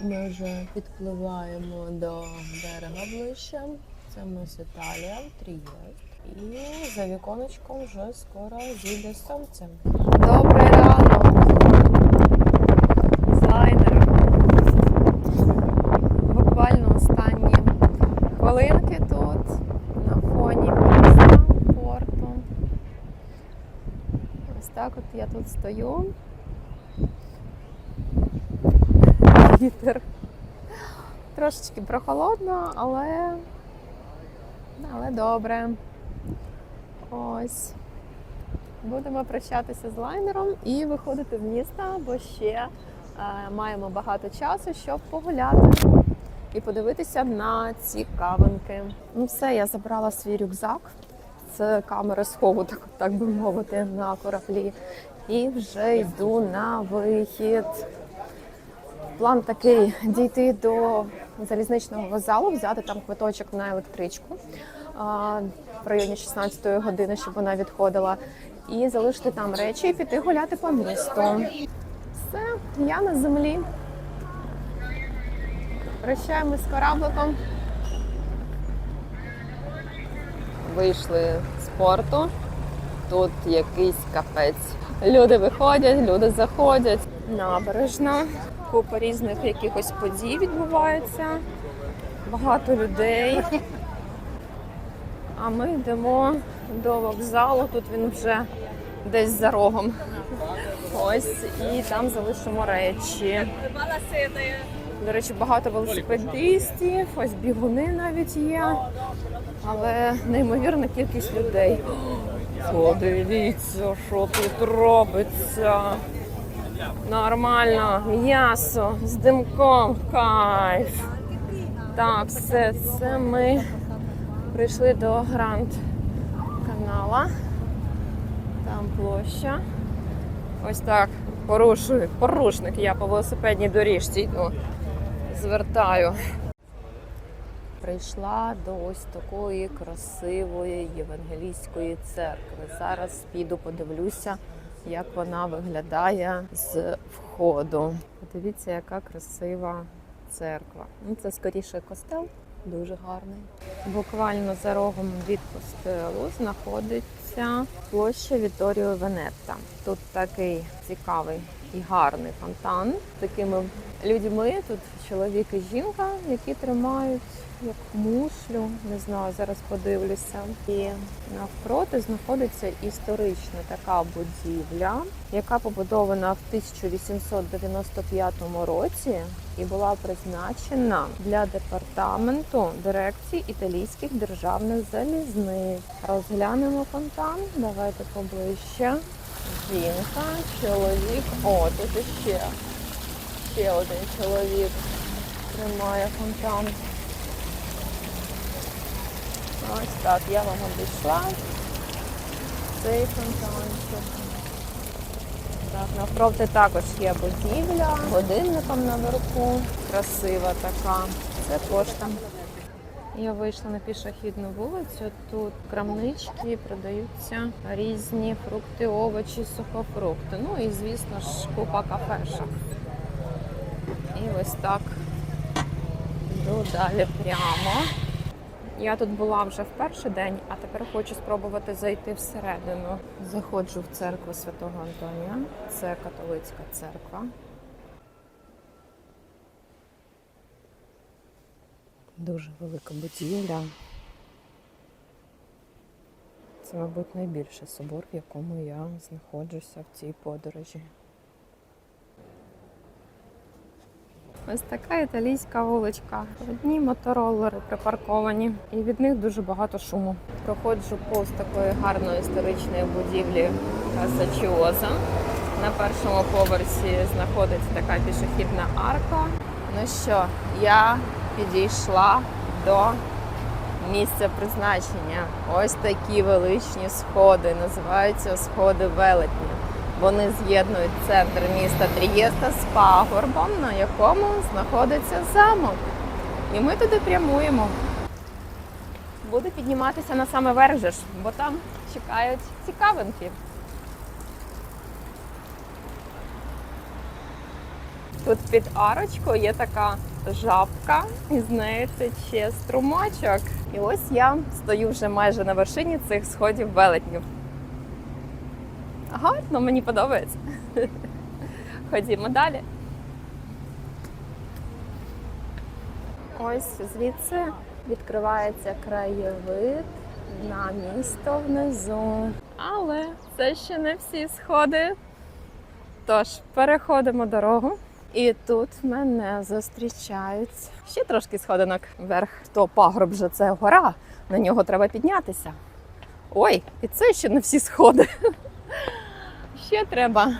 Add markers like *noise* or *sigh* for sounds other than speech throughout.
Ми вже підпливаємо до берега ближче. Це у нас Італія, Трієст. І за віконечком вже скоро зійде сонце. Добрий ранок! З лайнером. Буквально останні хвилинки тут на фоні міста, порту. Ось так от я тут стою. Вітер. Трошечки прохолодно, але, але добре. Ось. Будемо прощатися з лайнером і виходити в місто, бо ще е, маємо багато часу, щоб погуляти і подивитися на цікавинки. Ну все, я забрала свій рюкзак. Це камери схову, так, так би мовити, на кораблі. І вже йду на вихід. План такий дійти до залізничного вокзалу, взяти там квиточок на електричку в районі 16 години, щоб вона відходила, і залишити там речі і піти гуляти по місту. Все, я на землі. Прощаємось з корабликом. Вийшли з порту. Тут якийсь капець. Люди виходять, люди заходять. Набережна, купа різних якихось подій відбувається. Багато людей. А ми йдемо до вокзалу. Тут він вже десь за рогом. Ось і там залишимо речі. До речі, багато велосипедистів, ось бігуни навіть є, але неймовірна кількість людей. Подивіться, що тут робиться. Нормально, м'ясо з димком, кайф. Так, все, це ми прийшли до Гранд канала. Там площа. Ось так порушую, порушник я по велосипедній доріжці йду. Звертаю. Прийшла до ось такої красивої євангелійської церкви. Зараз піду подивлюся, як вона виглядає з входу. Подивіться, яка красива церква. Ну, це скоріше костел, дуже гарний. Буквально за рогом від костелу знаходиться площа Віторіо Венетта. Тут такий цікавий і гарний фонтан з такими людьми. Тут чоловік і жінка, які тримають як мушлю. Не знаю, зараз подивлюся. І навпроти знаходиться історична така будівля, яка побудована в 1895 році і була призначена для департаменту дирекції італійських державних залізниць. Розглянемо фонтан. Давайте поближче. Жінка, чоловік. О, тут ще, ще один чоловік тримає фонтан. Ось так, я вам обійшла цей фонтанчик. Так, навпроти також є будівля, годинником наверху. Красива така. Це пошта. Я вийшла на пішохідну вулицю. Тут крамнички продаються різні фрукти, овочі, сухофрукти. Ну і звісно ж купа кафешок. І ось так йду далі прямо. Я тут була вже в перший день, а тепер хочу спробувати зайти всередину. Заходжу в церкву Святого Антонія. Це католицька церква. Дуже велика будівля. Це, мабуть, найбільший собор, в якому я знаходжуся в цій подорожі. Ось така італійська вуличка. Одні мотороллери припарковані, і від них дуже багато шуму. Проходжу повз такої гарної історичної будівлі Сачіоза. На першому поверсі знаходиться така пішохідна арка. Ну що, я підійшла до місця призначення. Ось такі величні сходи. Називаються сходи велетні. Вони з'єднують центр міста Трієста з пагорбом, на якому знаходиться замок. І ми туди прямуємо. Буду підніматися на саме верх, бо там чекають цікавинки. Тут під арочкою є така жабка, і з неї тече струмочок. І ось я стою вже майже на вершині цих сходів велетнів. Гарно, мені подобається. Ходімо далі. Ось звідси відкривається краєвид на місто внизу. Але це ще не всі сходи. Тож переходимо дорогу. І тут мене зустрічають ще трошки сходинок вверх. То пагорб вже це гора, на нього треба піднятися. Ой, і це ще не всі сходи. Ще треба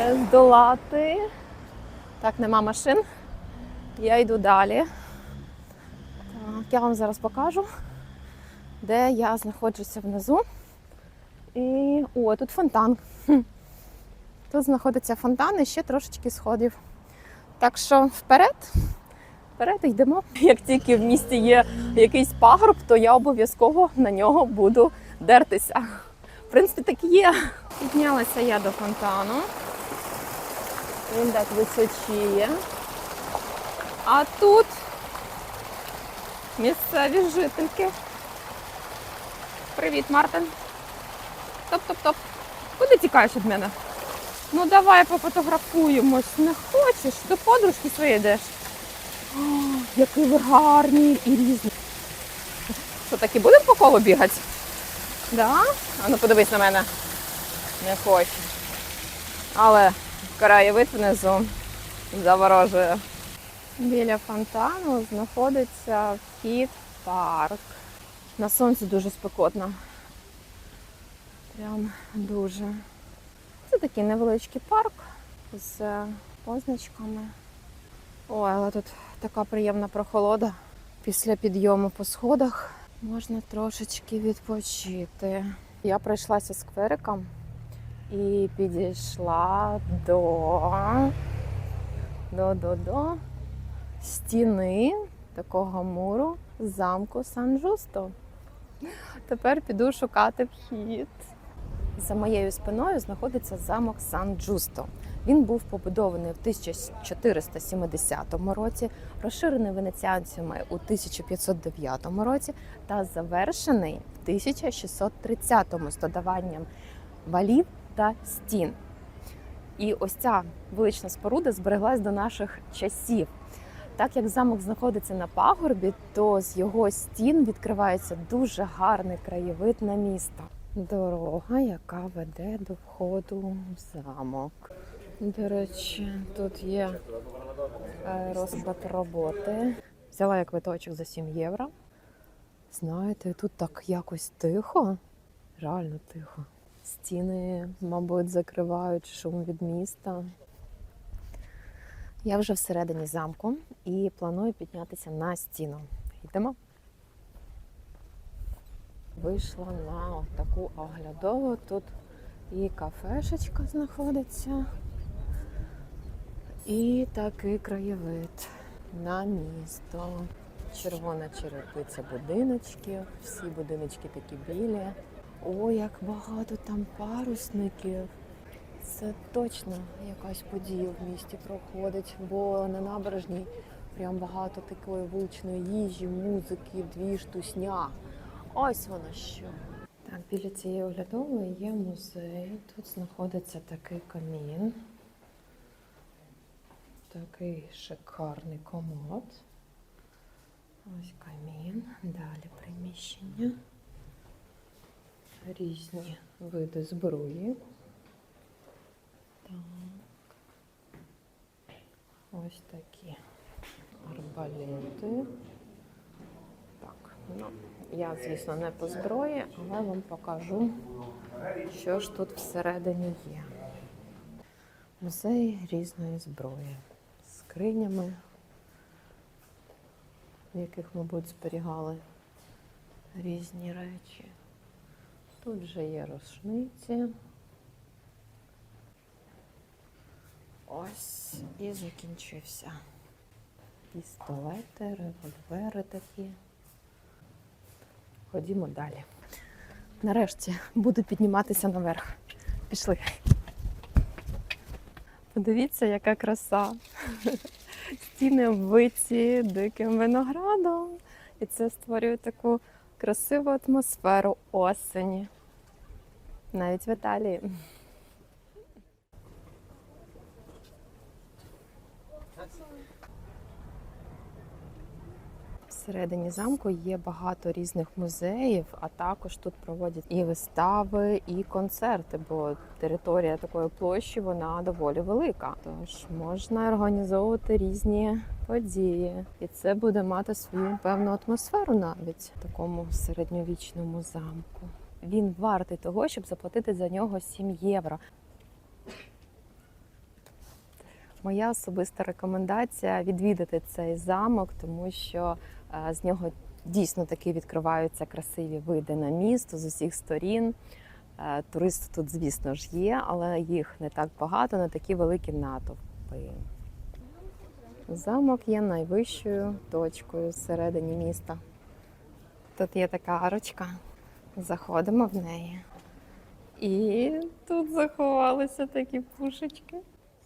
е, здолати. Так, нема машин. Я йду далі. Так, я вам зараз покажу, де я знаходжуся внизу. І о, тут фонтан. Тут знаходиться фонтан і ще трошечки сходів. Так що вперед, вперед йдемо. *laughs* Як тільки в місті є якийсь пагорб, то я обов'язково на нього буду дертися. В принципі, так і є. Піднялася я до фонтану. Він так височіє. А тут місцеві жительки. Привіт, Мартин. Топ-топ-топ. Куди тікаєш від мене? Ну давай пофотографуємось. Не хочеш? До подружки своєї йдеш. О, який ви гарні і різні. Що так і будемо по колу бігати? Да? А ну подивись на мене. Не хочу. Але краєвид внизу заворожує. Біля фонтану знаходиться вхід парк. На сонці дуже спекотно. Прям дуже. Це такий невеличкий парк з позначками. Ой, але тут така приємна прохолода. Після підйому по сходах можна трошечки відпочити. Я пройшлася сквериком і підійшла до, до, до, до стіни такого муру замку Сан-Жусто. Тепер піду шукати вхід. За моєю спиною знаходиться замок Сан-Джусто. Він був побудований в 1470 році, розширений венеціанцями у 1509 році та завершений в 1630-му з додаванням валів та стін. І ось ця велична споруда збереглась до наших часів. Так як замок знаходиться на пагорбі, то з його стін відкривається дуже гарний краєвид на місто. Дорога, яка веде до входу в замок. До речі, тут є е, розклад роботи. Взяла я квиточок за 7 євро. Знаєте, тут так якось тихо, реально тихо. Стіни, мабуть, закривають шум від міста. Я вже всередині замку і планую піднятися на стіну. Йдемо. Вийшла на таку оглядову. Тут і кафешечка знаходиться, і такий краєвид на місто. Червона черепиця будиночків, всі будиночки такі білі. О, як багато там парусників. Це точно якась подія в місті проходить, бо на набережній прям багато такої вуличної їжі, музики, двіж, тусня. Ось воно що. Так, біля цієї оглядової є музей. Тут знаходиться такий камін. Такий шикарний комод. Ось камін. Далі приміщення. Різні види зброї. Так. Ось такі арбалети. Так, ну, я, звісно, не по зброї, але вам покажу, що ж тут всередині є. Музей різної зброї. Скринями, в яких, мабуть, зберігали різні речі. Тут вже є рушниці. Ось і закінчився. Пістолети, револьвери такі. Ходімо далі. Нарешті буду підніматися наверх. Пішли. Подивіться, яка краса. *laughs* Стіни вбиті диким виноградом. І це створює таку красиву атмосферу осені. Навіть в Італії. Всередині замку є багато різних музеїв, а також тут проводять і вистави, і концерти, бо територія такої площі вона доволі велика. Тож можна організовувати різні події, і це буде мати свою певну атмосферу навіть в такому середньовічному замку. Він вартий того, щоб заплатити за нього 7 євро. Моя особиста рекомендація відвідати цей замок, тому що з нього дійсно таки відкриваються красиві види на місто з усіх сторін. Туристи тут, звісно ж, є, але їх не так багато, не такі великі натовпи. Замок є найвищою точкою всередині міста. Тут є така арочка. Заходимо в неї. І тут заховалися такі пушечки.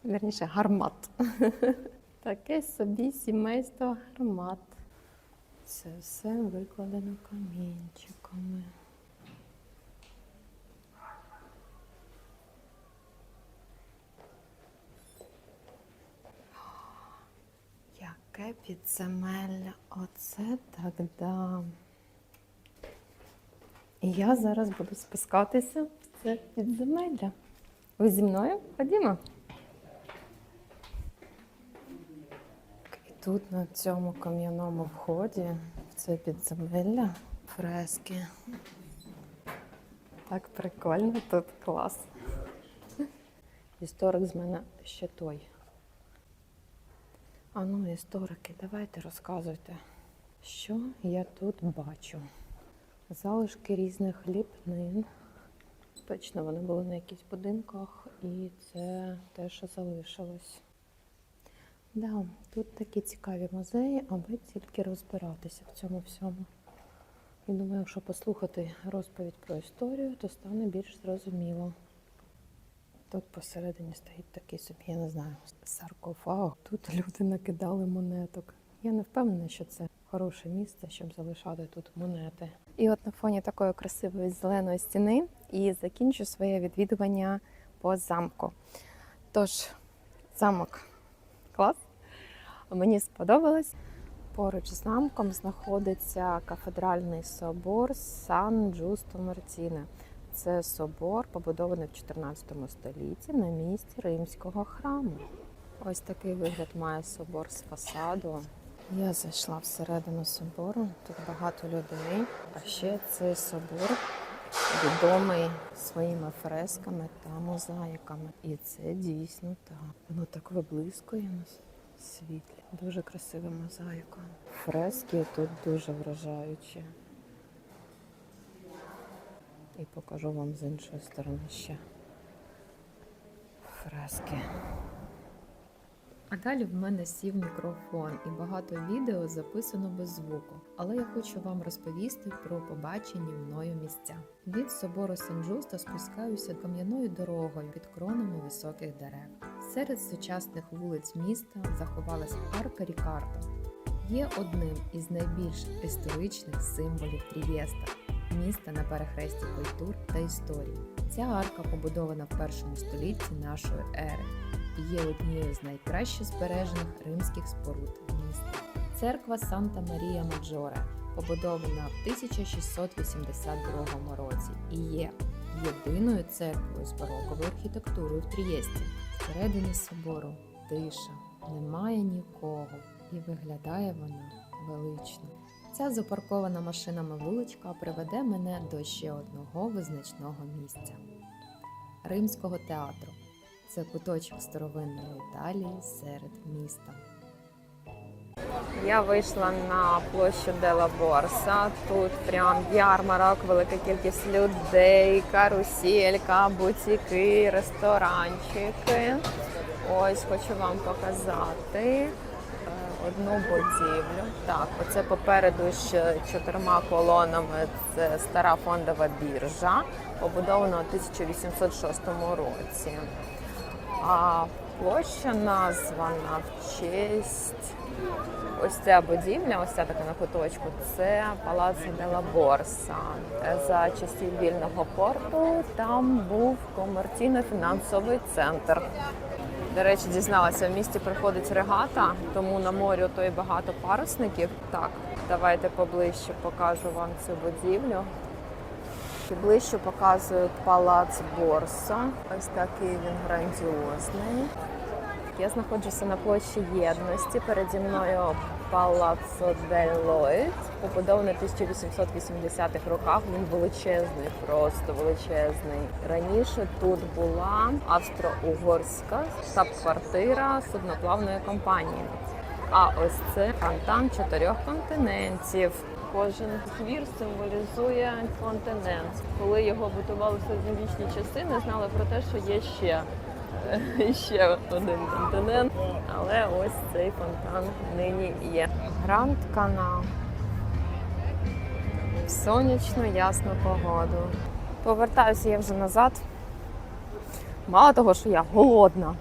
Вірніше, гармат. *laughs* Таке собі сімейство гармат. Це все викладено камінчиками. Яке підземелля. Оце так да. І я зараз буду спускатися в це підземелля. Ви зі мною? Ходімо. Тут на цьому кам'яному вході в це підземелля фрески. Так прикольно, тут клас. Історик з мене ще той. А ну, історики, давайте розказуйте, що я тут бачу. Залишки різних ліпнин. Точно вони були на якихось будинках, і це те, що залишилось. Да, тут такі цікаві музеї, аби тільки розбиратися в цьому всьому. І думаю, якщо послухати розповідь про історію, то стане більш зрозуміло. Тут посередині стоїть такий собі, я не знаю, саркофаг. Тут люди накидали монеток. Я не впевнена, що це хороше місце, щоб залишати тут монети. І от на фоні такої красивої зеленої стіни і закінчу своє відвідування по замку. Тож, замок клас. Мені сподобалось. Поруч з замком знаходиться кафедральний собор Сан Джусто Мартіне. Це собор, побудований в 14 столітті на місці римського храму. Ось такий вигляд має собор з фасаду. Я зайшла всередину собору, тут багато людей. А ще цей собор відомий своїми фресками та мозаїками. І це дійсно так. Воно так виблискує на світлі. Дуже красива мозаїка. Фрески тут дуже вражаючі. І покажу вам з іншої сторони ще фрески. А далі в мене сів мікрофон і багато відео записано без звуку. Але я хочу вам розповісти про побачені мною місця. Від собору Сен-Джуста спускаюся кам'яною дорогою під кронами високих дерев. Серед сучасних вулиць міста заховалась арка Рікардо. Є одним із найбільш історичних символів Трієста міста на перехресті культур та історії. Ця арка побудована в першому столітті нашої ери і є однією з найкраще збережених римських споруд міста. Церква Санта Марія Маджоре побудована в 1682 році і є єдиною церквою з бароковою архітектурою в Трієсті. Всередині собору тиша, немає нікого, і виглядає вона велично. Ця запаркована машинами вуличка приведе мене до ще одного визначного місця Римського театру. Це куточок старовинної Італії серед міста. Я вийшла на площу Дела Борса. Тут прям ярмарок, велика кількість людей, каруселька, бутіки, ресторанчики. Ось хочу вам показати е, одну будівлю. Так, оце попереду з чотирма колонами. Це стара фондова біржа, побудована у 1806 році. А Площа названа в честь. Ось ця будівля, ось ця така на куточку, це Палац Дела Борса. За часів вільного порту там був комерційно-фінансовий центр. До речі, дізналася, в місті приходить регата, тому на морі то й багато парусників. Так, давайте поближче покажу вам цю будівлю. Ближче показую палац Борса. Ось такий він грандіозний. Я знаходжуся на площі Єдності. Переді мною Палаццо дель Лойд, побудований в 1880-х роках. Він величезний, просто величезний. Раніше тут була австро-угорська штаб-квартира судноплавної компанії. А ось це фонтан чотирьох континентів. Кожен двір символізує континент. Коли його будували в середньовічні часи, не знали про те, що є ще *laughs* ще один континент. Але ось цей фонтан нині є. Гранд Канал. В сонячну ясну погоду. Повертаюся я вже назад. Мало того, що я голодна.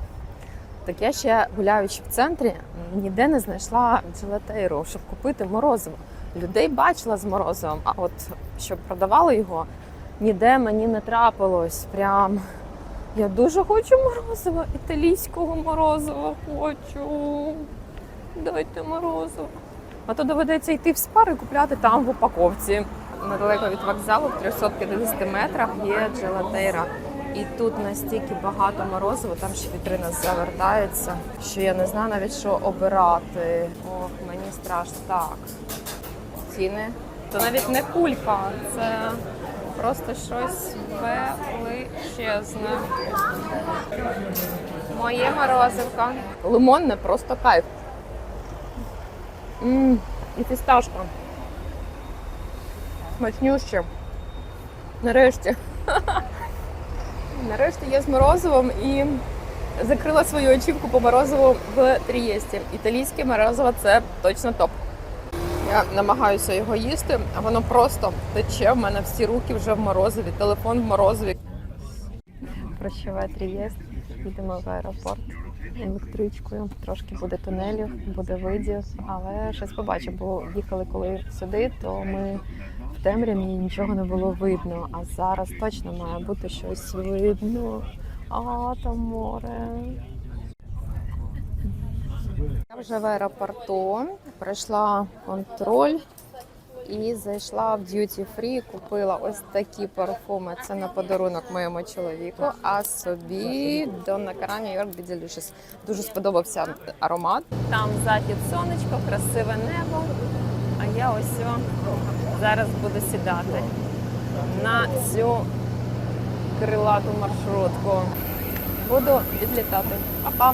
Так я ще гуляючи в центрі, ніде не знайшла джелатейру, щоб купити морозиво. Людей бачила з морозивом, а от щоб продавали його, ніде мені не трапилось. Прям я дуже хочу морозива, італійського морозива хочу. Дайте морозиво. А то доведеться йти в спар і купляти там в упаковці. Недалеко від вокзалу, в 350 метрах є джелатейра. І тут настільки багато морозива, там ще вітрина завертається, що я не знаю навіть що обирати. Ох, мені страшно. Так. Ціни. Це навіть не кулька, це просто щось величезне. Моє морозивка. Лимонне просто кайф. М, І фісташка. Смачнюще. Нарешті. *laughs* Нарешті я з морозивом і закрила свою очівку по морозиву в Трієсті. Італійське морозиво це точно топ. Я намагаюся його їсти, а воно просто тече. В мене всі руки вже в морозиві, телефон в морозиві. Прощавай Трієст, їдемо в аеропорт електричкою. Трошки буде тунелів, буде видів, але щось побачу, бо їхали коли сюди, то ми в темряві нічого не було видно. А зараз точно має бути щось видно. А там море. Я вже в аеропорту пройшла контроль і зайшла в Duty Free, купила ось такі парфуми. Це на подарунок моєму чоловіку, а собі Donna Karan New York. Дуже сподобався аромат. Там захід сонечко, красиве небо. А я ось зараз буду сідати на цю крилату маршрутку. Буду відлітати. Па-па!